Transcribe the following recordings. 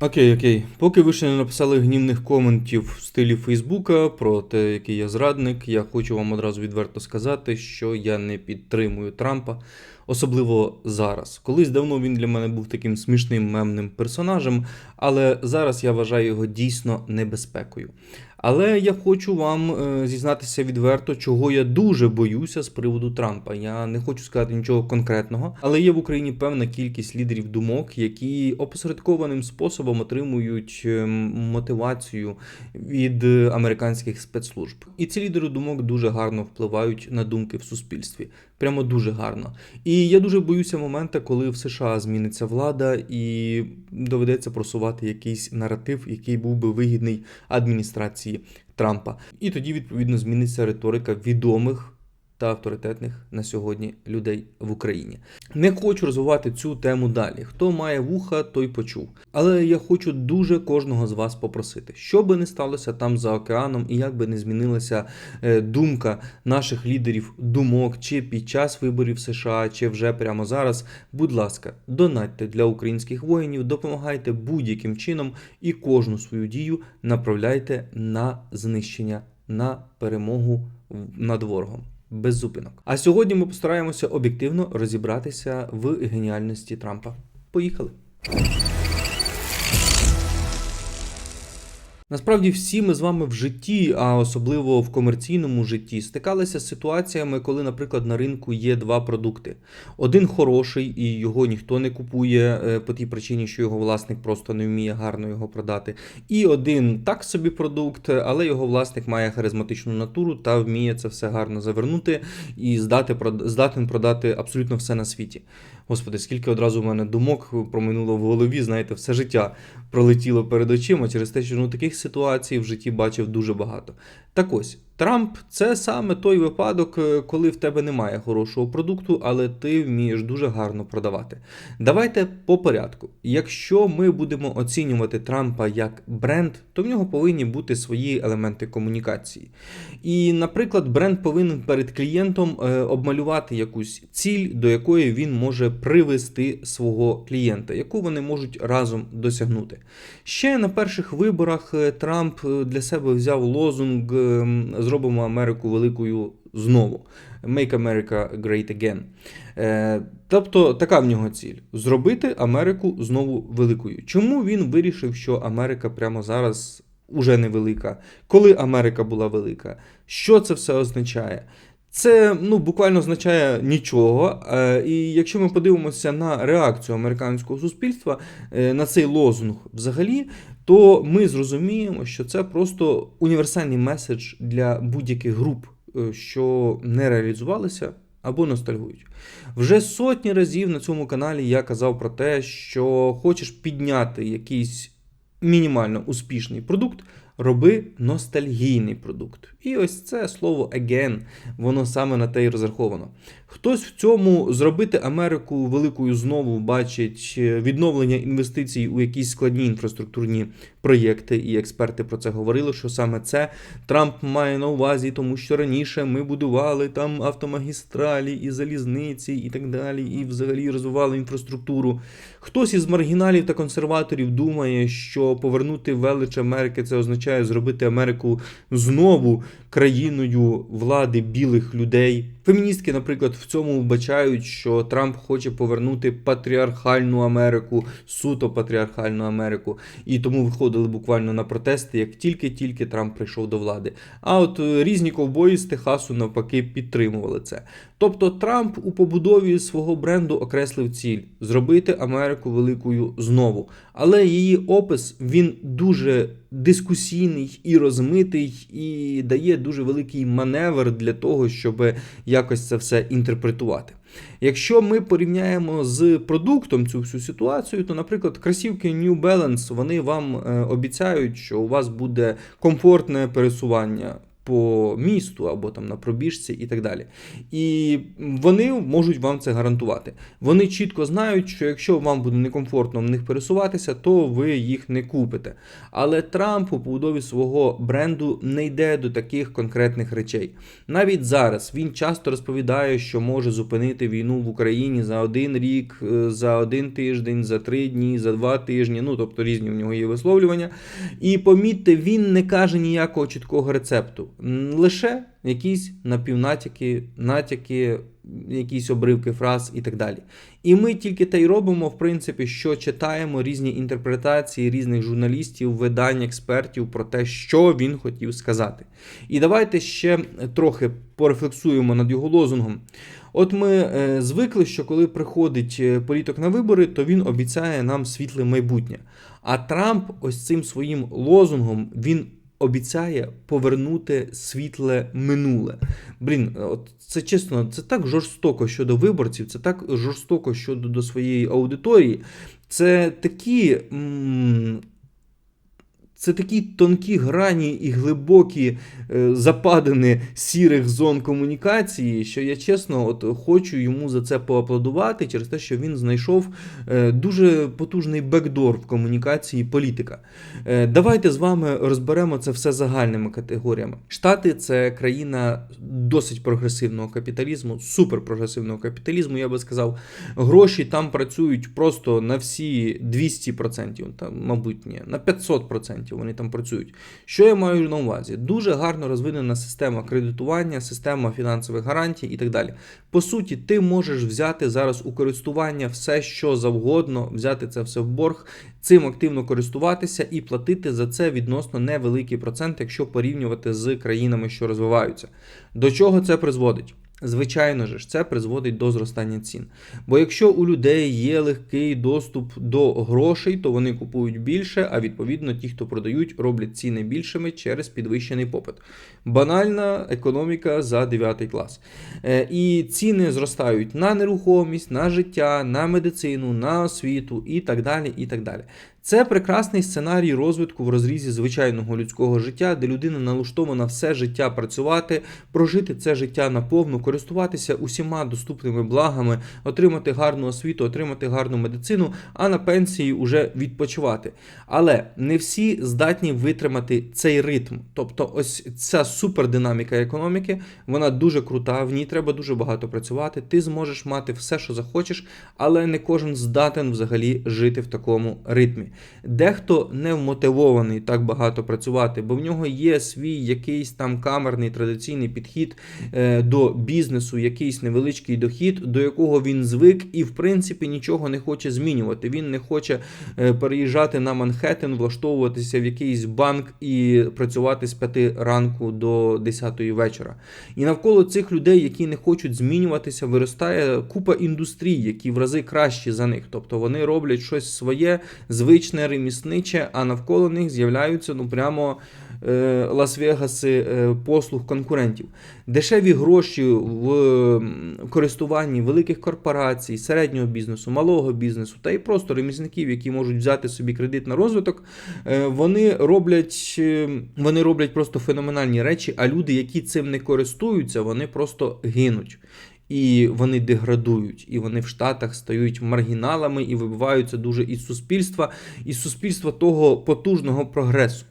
Окей, окей. Поки ви ще не написали гнівних коментів в стилі Фейсбука про те, який я зрадник, я хочу вам одразу відверто сказати, що я не підтримую Трампа, особливо зараз. Колись давно він для мене був таким смішним мемним персонажем, але зараз я вважаю його дійсно небезпекою. Але я хочу вам е, зізнатися відверто, чого я дуже боюся з приводу Трампа. Я не хочу сказати нічого конкретного, але є в Україні певна кількість лідерів думок, які опосередкованим способом отримують е, мотивацію від американських спецслужб. І ці лідери думок дуже гарно впливають на думки в суспільстві. Прямо дуже гарно. І я дуже боюся моменту, коли в США зміниться влада і доведеться просувати якийсь наратив, який був би вигідний адміністрації Трампа. І тоді, відповідно, зміниться риторика відомих та авторитетних на сьогодні людей в Україні. Не хочу розвивати цю тему далі. Хто має вуха, той почув. Але я хочу дуже кожного з вас попросити, що би не сталося там за океаном, і як би не змінилася е, думка наших лідерів думок, чи під час виборів США, чи вже прямо зараз. Будь ласка, донатьте для українських воїнів, допомагайте будь-яким чином і кожну свою дію направляйте на знищення, на перемогу над ворогом. Без зупинок. А сьогодні ми постараємося об'єктивно розібратися в геніальності Трампа. Поїхали. Насправді всі ми з вами в житті, а особливо в комерційному житті, стикалися з ситуаціями, коли, наприклад, на ринку є два продукти. Один хороший, і його ніхто не купує е, по тій причині, що його власник просто не вміє гарно його продати. І один так собі продукт, але його власник має харизматичну натуру та вміє це все гарно завернути і здати, здатен продати абсолютно все на світі. Господи, скільки одразу в мене думок проминуло в голові, знаєте, все життя пролетіло перед очима через те, що ну, таких ситуацій в житті бачив дуже багато. Так ось, Трамп це саме той випадок, е, коли в тебе немає хорошого продукту, але ти вмієш дуже гарно продавати. Давайте по порядку. Якщо ми будемо оцінювати Трампа як бренд, то в нього повинні бути свої елементи комунікації. І, наприклад, бренд повинен перед клієнтом е, обмалювати якусь ціль, до якої він може привести свого клієнта, яку вони можуть разом досягнути. Ще на перших виборах е, Трамп для себе взяв лозунг ем, Зробимо Америку великою знову. Make America Great Again. Е, тобто така в нього ціль зробити Америку знову великою. Чому він вирішив, що Америка прямо зараз уже невелика? Коли Америка була велика? Що це все означає? Це ну буквально означає нічого. Е, І якщо ми подивимося на реакцію американського суспільства е, на цей лозунг взагалі, то ми зрозуміємо, що це просто універсальний меседж для будь-яких груп, е, що не реалізувалися або ностальгують. Вже сотні разів на цьому каналі я казав про те, що хочеш підняти якийсь мінімально успішний продукт, роби ностальгійний продукт. І ось це слово again, воно саме на те й розраховано. Хтось в цьому зробити Америку великою знову бачить відновлення інвестицій у якісь складні інфраструктурні проєкти, і експерти про це говорили, що саме це Трамп має на увазі, тому що раніше ми будували там автомагістралі і залізниці, і так далі, і взагалі розвивали інфраструктуру. Хтось із маргіналів та консерваторів думає, що повернути велич Америки це означає зробити Америку знову країною влади білих людей. Феміністки, наприклад, в цьому вбачають, що Трамп хоче повернути патріархальну Америку, суто патріархальну Америку, і тому виходили буквально на протести, як тільки-тільки Трамп прийшов до влади. А от е, різні ковбої з Техасу навпаки підтримували це. Тобто Трамп у побудові свого бренду окреслив ціль зробити Америку великою знову. Але її опис він дуже дискусійний і розмитий, і дає дуже великий маневр для того, щоб якось це все інтерпретувати. Якщо ми порівняємо з продуктом цю всю ситуацію, то, наприклад, кросівки New Balance вони вам е, обіцяють, що у вас буде комфортне пересування по місту або там на пробіжці і так далі. І вони можуть вам це гарантувати. Вони чітко знають, що якщо вам буде некомфортно в них пересуватися, то ви їх не купите. Але Трамп у побудові свого бренду не йде до таких конкретних речей. Навіть зараз він часто розповідає, що може зупинити війну в Україні за один рік, е, за один тиждень, за три дні, за два тижні. Ну тобто різні в нього є висловлювання. І помітьте, він не каже ніякого чіткого рецепту, лише якісь напівнатяки, натяки, якісь обривки фраз і так далі. І ми тільки те й робимо, в принципі, що читаємо різні інтерпретації різних журналістів, видань, експертів про те, що він хотів сказати. І давайте ще трохи порефлексуємо над його лозунгом. От ми е, звикли, що коли приходить е, політик на вибори, то він обіцяє нам світле майбутнє. А Трамп ось цим своїм лозунгом він обіцяє повернути світле минуле. Блін, от це чесно, це так жорстоко щодо виборців, це так жорстоко щодо до своєї аудиторії. Це такі. м, Це такі тонкі грані і глибокі е, западини сірих зон комунікації, що я чесно от хочу йому за це поаплодувати через те, що він знайшов е, дуже потужний бекдор в комунікації політика. Е, давайте з вами розберемо це все загальними категоріями. Штати це країна досить прогресивного капіталізму, суперпрогресивного капіталізму, я би сказав. Гроші там працюють просто на всі 200%, там, мабуть, ні, на 500% вони там працюють. Що я маю на увазі? Дуже гарно розвинена система кредитування, система фінансових гарантій і так далі. По суті, ти можеш взяти зараз у користування все, що завгодно, взяти це все в борг, цим активно користуватися і платити за це відносно невеликий процент, якщо порівнювати з країнами, що розвиваються. До чого це призводить? Звичайно ж, це призводить до зростання цін. Бо якщо у людей є легкий доступ до грошей, то вони купують більше, а відповідно ті, хто продають, роблять ціни більшими через підвищений попит. Банальна економіка за 9 клас. Е, І ціни зростають на нерухомість, на життя, на медицину, на освіту і так далі. і так далі. Це прекрасний сценарій розвитку в розрізі звичайного людського життя, де людина налаштована все життя працювати, прожити це життя наповну, користуватися усіма доступними благами, отримати гарну освіту, отримати гарну медицину, а на пенсії уже відпочивати. Але не всі здатні витримати цей ритм. Тобто, ось ця супердинаміка економіки, вона дуже крута, в ній треба дуже багато працювати. Ти зможеш мати все, що захочеш, але не кожен здатен взагалі жити в такому ритмі. Дехто не вмотивований так багато працювати, бо в нього є свій якийсь там камерний традиційний підхід е, до бізнесу, якийсь невеличкий дохід, до якого він звик і, в принципі, нічого не хоче змінювати. Він не хоче е, переїжджати на Манхеттен, влаштовуватися в якийсь банк і працювати з 5 ранку до 10 вечора. І навколо цих людей, які не хочуть змінюватися, виростає купа індустрій, які в рази кращі за них. Тобто вони роблять щось своє, звичне, ремісниче, а навколо них з'являються ну прямо е, Лас-Вегаси е, послуг конкурентів. Дешеві гроші в м, користуванні великих корпорацій, середнього бізнесу, малого бізнесу та й просто ремісників, які можуть взяти собі кредит на розвиток, е, вони роблять, е, вони роблять просто феноменальні речі, а люди, які цим не користуються, вони просто гинуть. І вони деградують, і вони в Штатах стають маргіналами і вибиваються дуже із суспільства, із суспільства того потужного прогресу.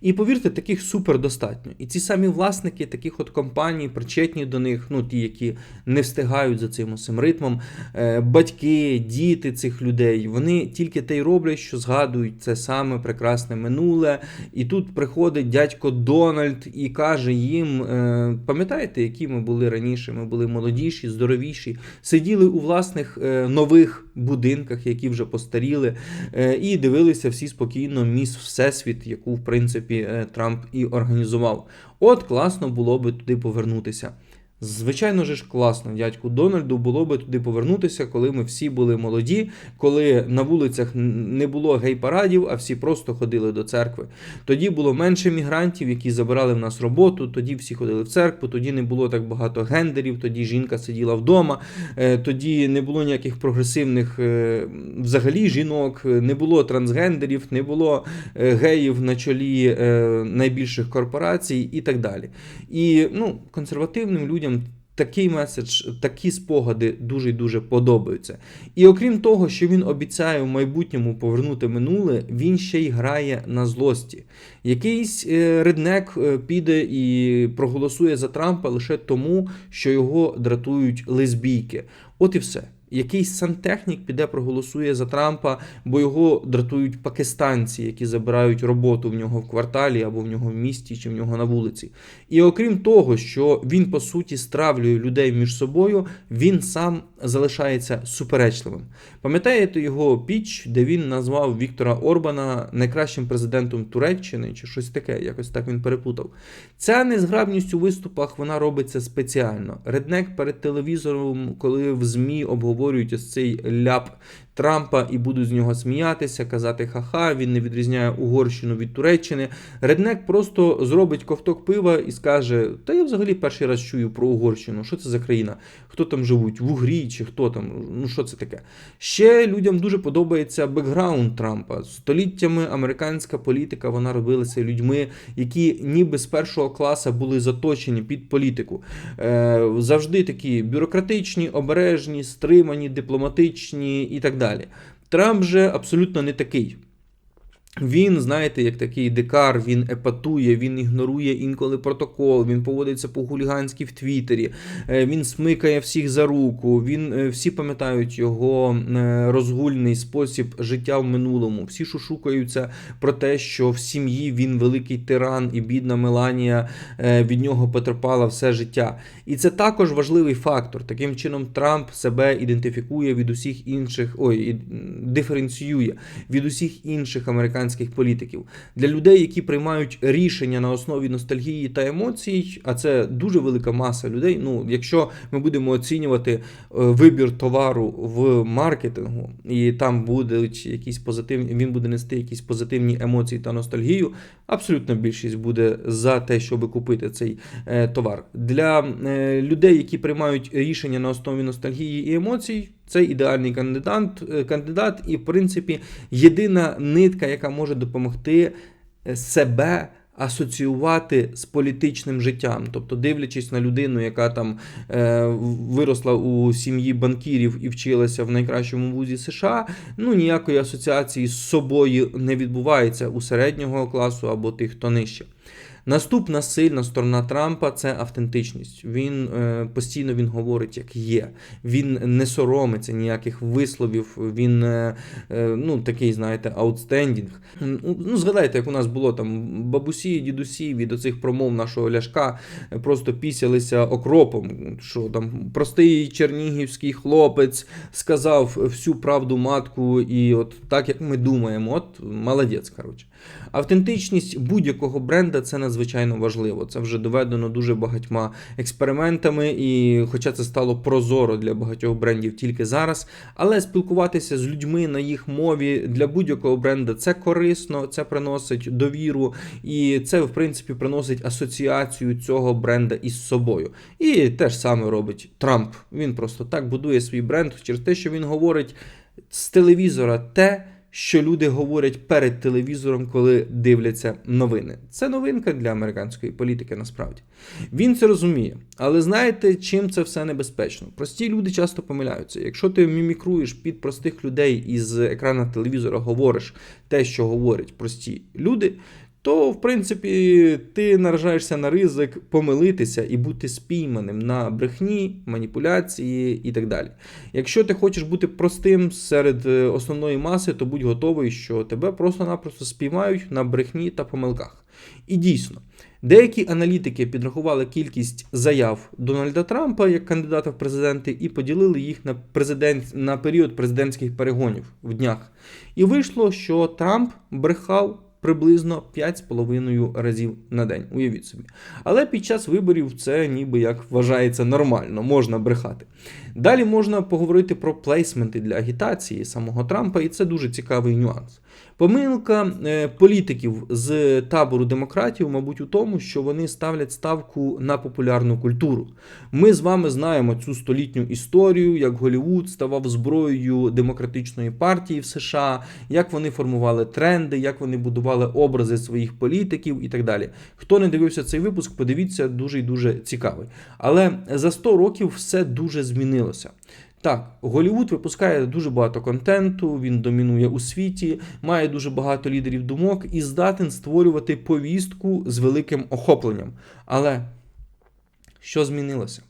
І повірте, таких супер достатньо. І ці самі власники таких от компаній, причетні до них, ну ті, які не встигають за цим усім ритмом, е, батьки, діти цих людей, вони тільки те й роблять, що згадують це саме прекрасне минуле. І тут приходить дядько Дональд і каже їм: е, пам'ятаєте, які ми були раніше? Ми були молодіші, здоровіші, сиділи у власних е, нових будинках, які вже постаріли, е, і дивилися всі спокійно міс Всесвіт, яку, в принципі, е, Трамп і організував. От класно було би туди повернутися. Звичайно ж класно, дядьку Дональду було би туди повернутися, коли ми всі були молоді, коли на вулицях не було гей-парадів, а всі просто ходили до церкви. Тоді було менше мігрантів, які забирали в нас роботу, тоді всі ходили в церкву, тоді не було так багато гендерів, тоді жінка сиділа вдома, е, тоді не було ніяких прогресивних е, взагалі жінок, не було трансгендерів, не було е, геїв на чолі найбільших корпорацій і так далі. І ну, консервативним людям. Такий меседж, такі спогади дуже дуже подобаються. І окрім того, що він обіцяє в майбутньому повернути минуле, він ще й грає на злості. Якийсь е, реднек е, піде і проголосує за Трампа лише тому, що його дратують лесбійки. От і все. Якийсь сантехнік піде проголосує за Трампа, бо його дратують пакистанці, які забирають роботу в нього в кварталі або в нього в місті чи в нього на вулиці. І окрім того, що він по суті стравлює людей між собою, він сам залишається суперечливим. Пам'ятаєте його піч, де він назвав Віктора Орбана найкращим президентом Туреччини чи щось таке, якось так він перепутав. Ця незграбність у виступах вона робиться спеціально. Реднек перед телевізором, коли в ЗМІ обговорюють ось цей ляп Трампа і будуть з нього сміятися, казати ха-ха, він не відрізняє Угорщину від Туреччини. Реднек просто зробить ковток пива і скаже: Та я взагалі перший раз чую про Угорщину. Що це за країна? Хто там живуть? В Угрі чи хто там? Ну що це таке? Ще людям дуже подобається бекграунд Трампа. Століттями американська політика вона робилася людьми, які ніби з першого класу були заточені під політику. Е, завжди такі бюрократичні, обережні, стримані, дипломатичні і так далі. Трамп же абсолютно не такий. Він, знаєте, як такий дикар, він епатує, він ігнорує інколи протокол, він поводиться по-хуліганськи в Твіттері, е, він смикає всіх за руку, він, е, всі пам'ятають його е, розгульний спосіб життя в минулому. Всі шушукаються про те, що в сім'ї він великий тиран і бідна Меланія від нього потерпала все життя. І це також важливий фактор. Таким чином, Трамп себе ідентифікує від усіх інших, ой, диференціює від усіх інших американських політиків. Для людей, які приймають рішення на основі ностальгії та емоцій, а це дуже велика маса людей. Ну, якщо ми будемо оцінювати е, вибір товару в маркетингу, і там будуть якісь позитивні, він буде нести якісь позитивні емоції та ностальгію. Абсолютно більшість буде за те, щоб купити цей е, товар. Для е, людей, які приймають рішення на основі ностальгії і емоцій, це ідеальний кандидат, е, кандидат, і, в принципі, єдина нитка, яка може допомогти е, себе асоціювати з політичним життям, тобто дивлячись на людину, яка там е, виросла у сім'ї банкірів і вчилася в найкращому вузі США, ну ніякої асоціації з собою не відбувається у середнього класу або тих, хто нижче. Наступна сильна сторона Трампа це автентичність. Він е, постійно він говорить, як є. Він не соромиться ніяких висловів. Він е, е, ну такий, знаєте, аутстендінг. Ну, згадайте, як у нас було там бабусі, дідусі від оцих промов нашого ляшка просто пісялися окропом. Що там простий чернігівський хлопець сказав всю правду матку, і от так як ми думаємо, от молодець, коротше. Автентичність будь-якого бренда це надзвичайно важливо. Це вже доведено дуже багатьма експериментами, і хоча це стало прозоро для багатьох брендів тільки зараз, але спілкуватися з людьми на їх мові для будь-якого бренда це корисно, це приносить довіру, і це, в принципі, приносить асоціацію цього бренда із собою. І те ж саме робить Трамп. Він просто так будує свій бренд через те, що він говорить з телевізора те що люди говорять перед телевізором, коли дивляться новини. Це новинка для американської політики, насправді. Він це розуміє. Але знаєте, чим це все небезпечно? Прості люди часто помиляються. Якщо ти мімікруєш під простих людей із екрана телевізора, говориш те, що говорять прості люди. То, в принципі, ти наражаєшся на ризик помилитися і бути спійманим на брехні, маніпуляції і так далі. Якщо ти хочеш бути простим серед е, основної маси, то будь готовий, що тебе просто-напросто спіймають на брехні та помилках. І дійсно, деякі аналітики підрахували кількість заяв Дональда Трампа як кандидата в президенти і поділили їх на президент на період президентських перегонів в днях. І вийшло, що Трамп брехав приблизно 5,5 разів на день. Уявіть собі. Але під час виборів це ніби як вважається нормально, можна брехати. Далі можна поговорити про плейсменти для агітації самого Трампа, і це дуже цікавий нюанс. Помилка е, політиків з табору демократів, мабуть, у тому, що вони ставлять ставку на популярну культуру. Ми з вами знаємо цю столітню історію, як Голівуд ставав зброєю демократичної партії в США, як вони формували тренди, як вони будували образи своїх політиків і так далі. Хто не дивився цей випуск, подивіться дуже і дуже цікавий. Але за 100 років все дуже змінилося. Так, Голівуд випускає дуже багато контенту, він домінує у світі, має дуже багато лідерів думок і здатен створювати повістку з великим охопленням. Але що змінилося?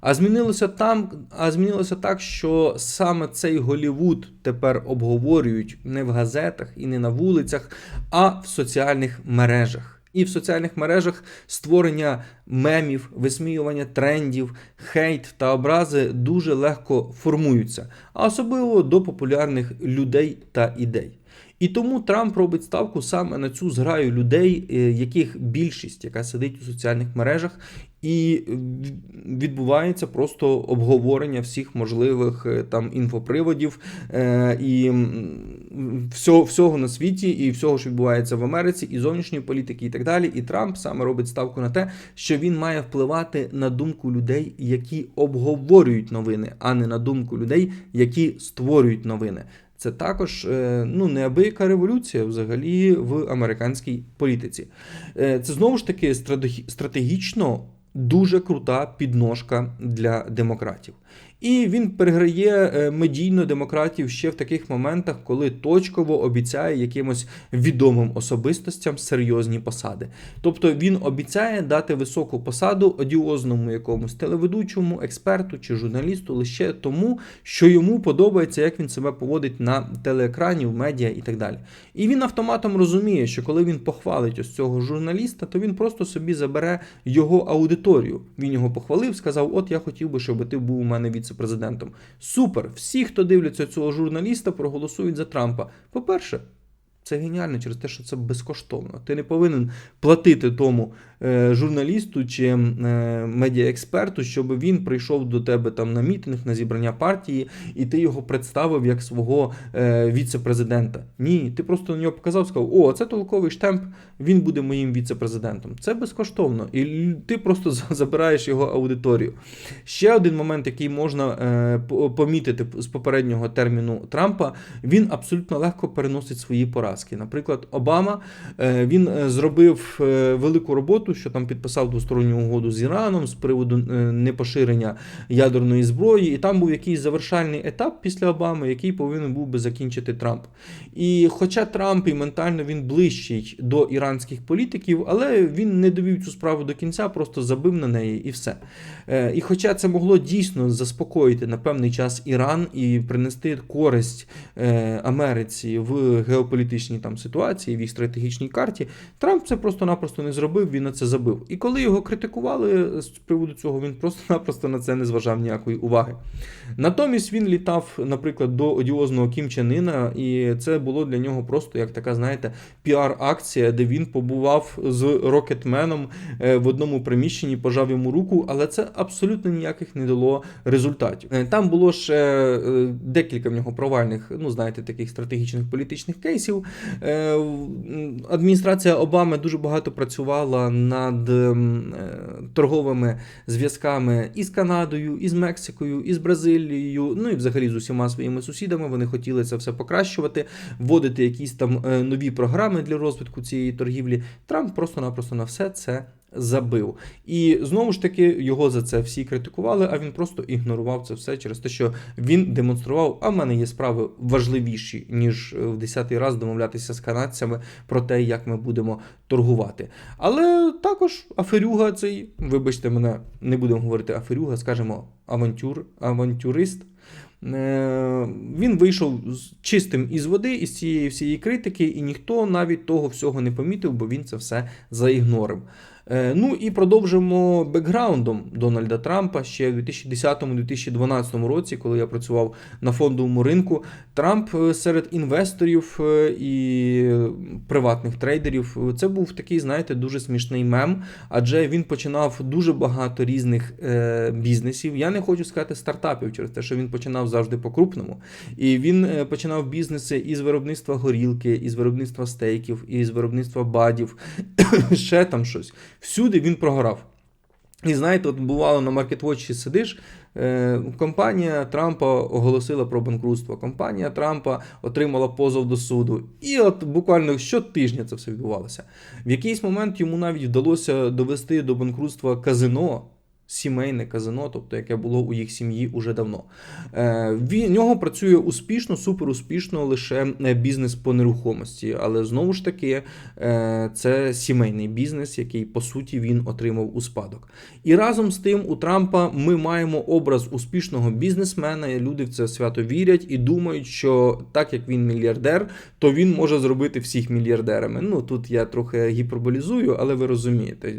А змінилося там, а змінилося так, що саме цей Голівуд тепер обговорюють не в газетах і не на вулицях, а в соціальних мережах. І в соціальних мережах створення мемів, висміювання трендів, хейт та образи дуже легко формуються, а особливо до популярних людей та ідей. І тому Трамп робить ставку саме на цю зграю людей, е, яких більшість, яка сидить у соціальних мережах, і відбувається просто обговорення всіх можливих е, там інфоприводів е, і всього, всього на світі, і всього, що відбувається в Америці, і зовнішньої політики, і так далі. І Трамп саме робить ставку на те, що він має впливати на думку людей, які обговорюють новини, а не на думку людей, які створюють новини. Це також е, ну, неабияка революція взагалі в американській політиці. Це знову ж таки стратегічно дуже крута підножка для демократів. І він переграє е, медійно демократів ще в таких моментах, коли точково обіцяє якимось відомим особистостям серйозні посади. Тобто він обіцяє дати високу посаду одіозному якомусь телеведучому, експерту чи журналісту лише тому, що йому подобається, як він себе поводить на телеекрані, в медіа і так далі. І він автоматом розуміє, що коли він похвалить ось цього журналіста, то він просто собі забере його аудиторію. Він його похвалив, сказав: От я хотів би, щоб ти був у мене віце-президентом. Супер! Всі, хто дивляться цього журналіста, проголосують за Трампа. По-перше, це геніально через те, що це безкоштовно. Ти не повинен платити тому е, журналісту чи е, медіаексперту, щоб він прийшов до тебе там на мітинг, на зібрання партії, і ти його представив як свого е, віце-президента. Ні, ти просто на нього показав, сказав: О, це толковий штемп, він буде моїм віце-президентом. Це безкоштовно. І ти просто забираєш його аудиторію. Ще один момент, який можна е, помітити з попереднього терміну Трампа, він абсолютно легко переносить свої поради поразки. Наприклад, Обама е, він е, зробив е, велику роботу, що там підписав двосторонню угоду з Іраном з приводу непоширення ядерної зброї, і там був якийсь завершальний етап після Обами, який повинен був би закінчити Трамп. І хоча Трамп і ментально він ближчий до іранських політиків, але він не довів цю справу до кінця, просто забив на неї і все. І хоча це могло дійсно заспокоїти на певний час Іран і принести користь Америці в геополітичній політичній там ситуації, в їх стратегічній карті. Трамп це просто-напросто не зробив, він на це забив. І коли його критикували з приводу цього, він просто-напросто на це не зважав ніякої уваги. Натомість він літав, наприклад, до одіозного Кім Чен Іна, і це було для нього просто як така, знаєте, піар-акція, де він побував з Рокетменом е, в одному приміщенні, пожав йому руку, але це абсолютно ніяких не дало результатів. Е, там було ще е, декілька в нього провальних, ну знаєте, таких стратегічних політичних кейсів. Е, адміністрація Обами дуже багато працювала над е, торговими зв'язками із Канадою, із Мексикою, із Бразилією, ну і взагалі з усіма своїми сусідами. Вони хотіли це все покращувати, вводити якісь там е, нові програми для розвитку цієї торгівлі. Трамп просто-напросто на все це забив. І знову ж таки його за це всі критикували, а він просто ігнорував це все через те, що він демонстрував, а в мене є справи важливіші, ніж в десятий раз домовлятися з канадцями про те, як ми будемо торгувати. Але також аферюга цей, вибачте мене, не будемо говорити аферюга, скажемо авантюр, авантюрист. Е, він вийшов чистим із води, із цієї всієї критики, і ніхто навіть того всього не помітив, бо він це все заігнорив. Е, Ну і продовжимо бекграундом Дональда Трампа ще в 2010-2012 році, коли я працював на фондовому ринку. Трамп е, серед інвесторів е, і приватних трейдерів це був такий, знаєте, дуже смішний мем, адже він починав дуже багато різних бізнесів. Я не хочу сказати стартапів через те, що він починав завжди по-крупному. І він починав бізнеси із виробництва горілки, із виробництва стейків, із виробництва бадів, ще там щось. Всюди він програв. І знаєте, от бувало на маркетвотчі сидиш. е, Компанія Трампа оголосила про банкрутство. Компанія Трампа отримала позов до суду. І от буквально щотижня це все відбувалося. В якийсь момент йому навіть вдалося довести до банкрутства казино, сімейне казино, тобто яке було у їх сім'ї уже давно. Е, В нього працює успішно, супер успішно лише е, бізнес по нерухомості. Але знову ж таки, е, це сімейний бізнес, який по суті він отримав у спадок. І разом з тим, у Трампа ми маємо образ успішного бізнесмена. і Люди в це свято вірять і думають, що так як він мільярдер, то він може зробити всіх мільярдерами. Ну тут я трохи гіперболізую, але ви розумієте,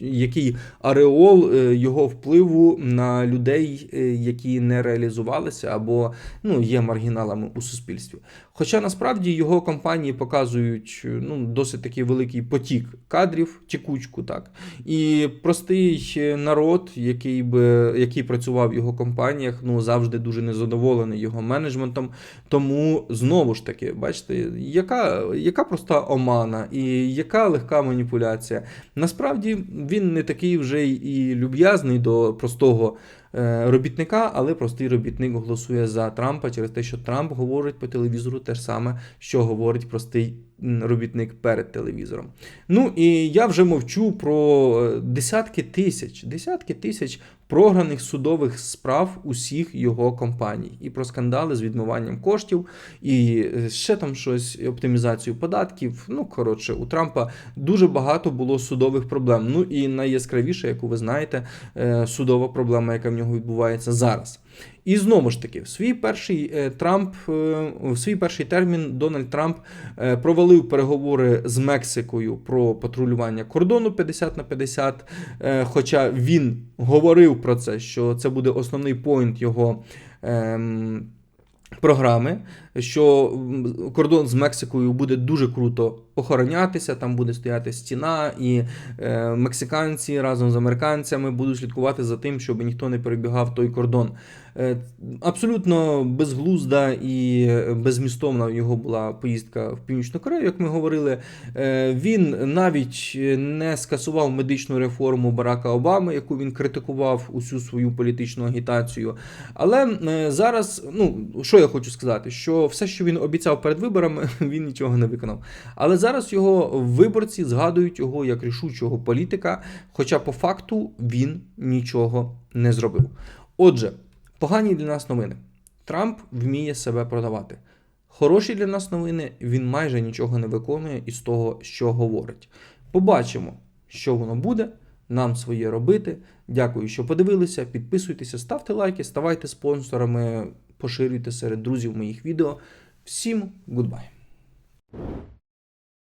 який ареол його впливу на людей, е, які не реалізувалися або ну, є маргіналами у суспільстві. Хоча насправді його компанії показують ну, досить такий великий потік кадрів, тікучку, так. І простий е, народ, який би який працював в його компаніях, ну завжди дуже незадоволений його менеджментом. Тому знову ж таки, бачите, яка, яка проста омана і яка легка маніпуляція. Насправді він не такий вже і люб'язний до простого е, робітника, але простий робітник голосує за Трампа через те, що Трамп говорить по телевізору те ж саме, що говорить простий робітник перед телевізором. Ну і я вже мовчу про е, десятки тисяч, десятки тисяч програних судових справ усіх його компаній, і про скандали з відмиванням коштів, і е, ще там щось, оптимізацію податків. Ну коротше, у Трампа дуже багато було судових проблем. Ну і найяскравіше, яку ви знаєте, е, судова проблема, яка в нього відбувається зараз. І знову ж таки, в свій перший Трамп, в свій перший термін Дональд Трамп е, провалив переговори з Мексикою про патрулювання кордону 50 на 50. е, Хоча він говорив про це, що це буде основний поінт його. ем, Програми, що кордон з Мексикою буде дуже круто охоронятися, там буде стояти стіна, і е, мексиканці разом з американцями будуть слідкувати за тим, щоб ніхто не перебігав той кордон. Е, абсолютно безглузда і безмістовна його була поїздка в Північну Корею, як ми говорили. Е, він навіть не скасував медичну реформу Барака Обами, яку він критикував усю свою політичну агітацію. Але е, зараз, ну що я хочу сказати, що все, що він обіцяв перед виборами, він нічого не виконав. Але зараз його виборці згадують його як рішучого політика, хоча по факту він нічого не зробив. Отже, погані для нас новини. Трамп вміє себе продавати. Хороші для нас новини, він майже нічого не виконує із того, що говорить. Побачимо, що воно буде. Нам своє робити. Дякую, що подивилися. Підписуйтеся, ставте лайки, ставайте спонсорами, поширюйте серед друзів моїх відео. Всім гудбай!